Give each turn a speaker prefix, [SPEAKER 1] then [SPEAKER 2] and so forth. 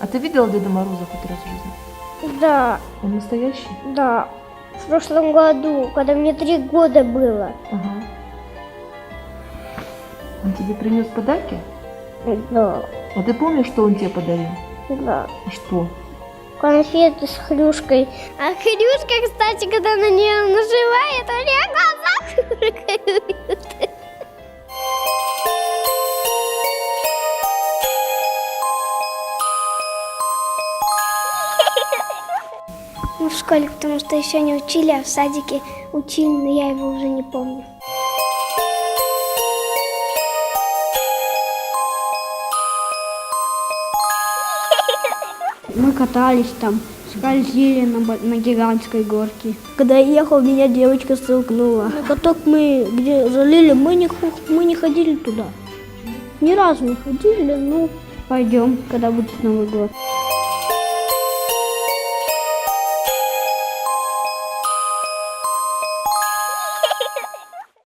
[SPEAKER 1] А ты видела Деда Мороза хоть раз в жизни?
[SPEAKER 2] Да,
[SPEAKER 1] Он настоящий?
[SPEAKER 2] да. В прошлом году, когда мне три года было.
[SPEAKER 1] Ага. Он тебе принес подарки?
[SPEAKER 2] Да,
[SPEAKER 1] А ты помнишь, что он тебе подарил?
[SPEAKER 2] да.
[SPEAKER 1] Что?
[SPEAKER 2] Конфеты с хрюшкой. А хрюшка, кстати, когда на нее нажимает, у нее глаза хрюкают. Ну, в школе, потому что еще не учили, а в садике учили, но я его уже не помню.
[SPEAKER 3] Мы катались там, скользили на, на гигантской горке. Когда я ехал, меня девочка столкнула. На каток мы где залили, мы не, мы не ходили туда. Ни разу не ходили, ну, пойдем, когда будет Новый год.